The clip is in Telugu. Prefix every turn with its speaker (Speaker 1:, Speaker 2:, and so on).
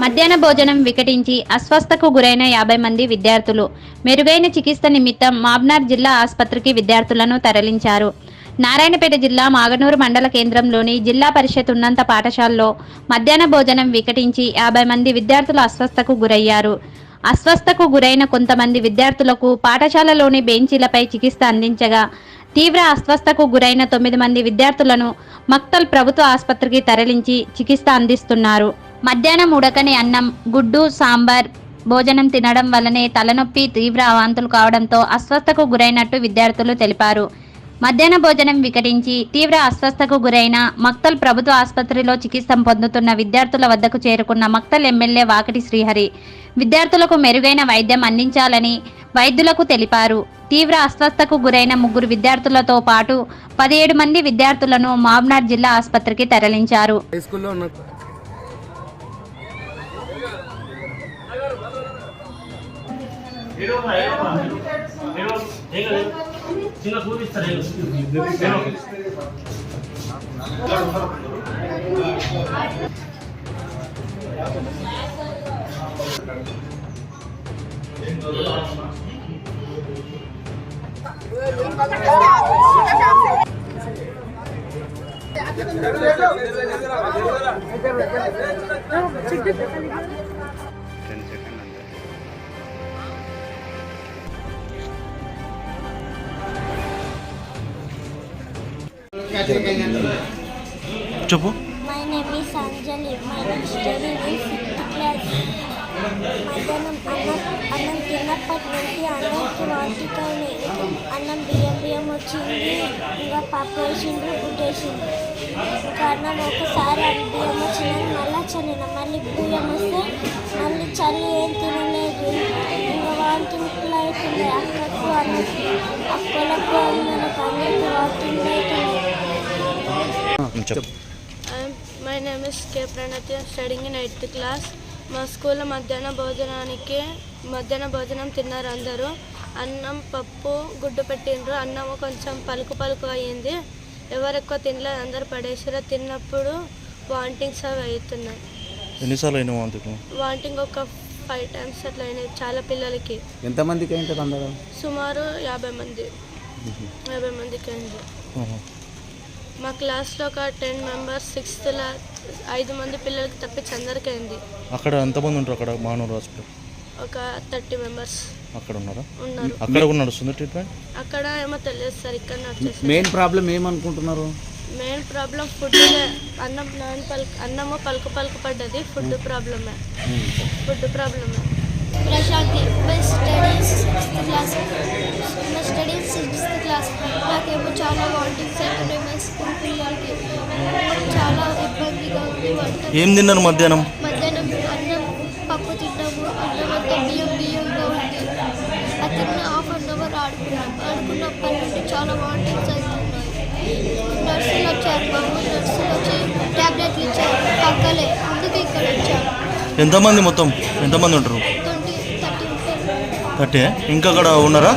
Speaker 1: మధ్యాహ్న భోజనం వికటించి అస్వస్థకు గురైన యాభై మంది విద్యార్థులు మెరుగైన చికిత్స నిమిత్తం మాబ్నార్ జిల్లా ఆసుపత్రికి విద్యార్థులను తరలించారు. నారాయణపేట జిల్లా మాగనూరు మండల కేంద్రంలోని జిల్లా పరిషత్ ఉన్నంత పాఠశాలలో మధ్యాహ్న భోజనం వికటించి యాభై మంది విద్యార్థులు అస్వస్థకు గురయ్యారు. అస్వస్థకు గురైన కొంతమంది విద్యార్థులకు పాఠశాలలోని బెంచీలపై చికిత్స అందించగా తీవ్ర అస్వస్థకు గురైన తొమ్మిది మంది విద్యార్థులను మక్తల్ ప్రభుత్వ ఆసుపత్రికి తరలించి చికిత్స అందిస్తున్నారు. మధ్యాహ్నం ఉడకని అన్నం గుడ్డు సాంబార్ భోజనం తినడం వల్లనే తలనొప్పి తీవ్ర అవాంతులు కావడంతో అస్వస్థకు గురైనట్టు విద్యార్థులు తెలిపారు. మధ్యాహ్న భోజనం వికటించి తీవ్ర అస్వస్థకు గురైన మక్తల్ ప్రభుత్వ ఆసుపత్రిలో చికిత్స పొందుతున్న విద్యార్థుల వద్దకు చేరుకున్న మక్తల్ ఎమ్మెల్యే వాకటి శ్రీహరి విద్యార్థులకు మెరుగైన వైద్యం అందించాలని వైద్యులకు తెలిపారు. తీవ్ర అస్వస్థకు గురైన ముగ్గురు విద్యార్థులతో పాటు పదిహేడు మంది విద్యార్థులను మామ్నార్ జిల్లా ఆసుపత్రికి తరలించారు.
Speaker 2: హై స్కూల్లో ఉన్న
Speaker 3: చిన్న చూపిస్తారు
Speaker 4: చెప్పు.
Speaker 5: My name is Anjali. My study is fifth class. మధ్యాహ్నం అన్నం అన్నం తిన్నప్పటి నుంచి అన్నంకి వాటితోనే అన్నం బియ్యం బియ్యం వచ్చింది. ఇంకా పప్పు వేసిండు గుడ్డు వేసిండు ఇంకా అన్నం ఒకసారి అది బియ్యం వచ్చిందని మళ్ళీ చల్లిన. మళ్ళీ బియ్యం వస్తే మళ్ళీ చల్లి ఏం తినలేదు. ఇంకా వాంతింపులు అవుతుంది అక్కకు అన్నకి అక్కలకు
Speaker 4: చెప్పు.
Speaker 6: name is K. Pranati. I'm studying in 8th class. మా స్కూల్లో మధ్యాహ్న భోజనానికి మధ్యాహ్న భోజనం తిన్నారు అందరూ. అన్నం పప్పు గుడ్డు పెట్టిండ్రు. అన్నం కొంచెం పలుకు పలుకు అయ్యింది. ఎవరు ఎక్కువ తినలేదు అందరు పడేసారు తిన్నప్పుడు వాంటింగ్స్ అవి అవుతున్నాయి
Speaker 4: ఎన్నిసార్లు అయినా
Speaker 6: వాంటింగ్ ఒక ఫైవ్ టైమ్స్ అట్లా అయినాయి చాలా పిల్లలకి.
Speaker 2: ఎంతమందికి అందరూ
Speaker 6: సుమారు యాభై మంది. యాభై మందికి అయింది. మా క్లాస్లో ఒక టెన్ మెంబర్స్ సిక్స్త్లో ఐదు మంది పిల్లలకి తప్పించి అందరికీ అయింది.
Speaker 4: అక్కడ ఎంతమంది ఉంటారు అక్కడ మానూరు హాస్పిటల్?
Speaker 6: ఒక థర్టీ మెంబర్స్
Speaker 4: అక్కడ ఉన్నారా?
Speaker 6: ఉన్నారు.
Speaker 4: అక్కడ కూడా నడుస్తుంది ట్రీట్మెంట్?
Speaker 6: అక్కడ ఏమో తెలియదు సార్ ఇక్కడ
Speaker 2: మెయిన్ ప్రాబ్లం ఏమనుకుంటున్నారు?
Speaker 6: మెయిన్ ప్రాబ్లం ఫుడ్ అన్నం నాన్ పలుకు అన్నము పలుకు పలుకు పడ్డది ఫుడ్ ప్రాబ్లమే. ఫుడ్ ప్రాబ్లమే.
Speaker 5: Prashanti my studies sixth class. My studies sixth class. నాకేమో చాలా వాంటింగ్స్
Speaker 4: ఏం తిన్నారు మధ్యాహ్నం?
Speaker 5: మధ్యాహ్నం అన్నం పప్పు తిన్నాము అన్నం అంతా బియ్యం బియ్యంగా ఉంది. ఆ తిన్న హాఫ్ అన్ అవర్ ఆడుకున్నాం ఆడుకున్నప్పటి నుండి చాలా వాంటింగ్స్ అవుతున్నాయి. నర్సులు వచ్చారు మా ఊరు నర్సులు వచ్చి ట్యాబ్లెట్లు ఇచ్చారు. పక్కలే అందుకే ఇక్కడ వచ్చాము
Speaker 4: ఎంతమంది మొత్తం? ఎంతమంది
Speaker 5: ఉంటారు?
Speaker 4: థర్టీ ఇంకా అక్కడ ఉన్నారా?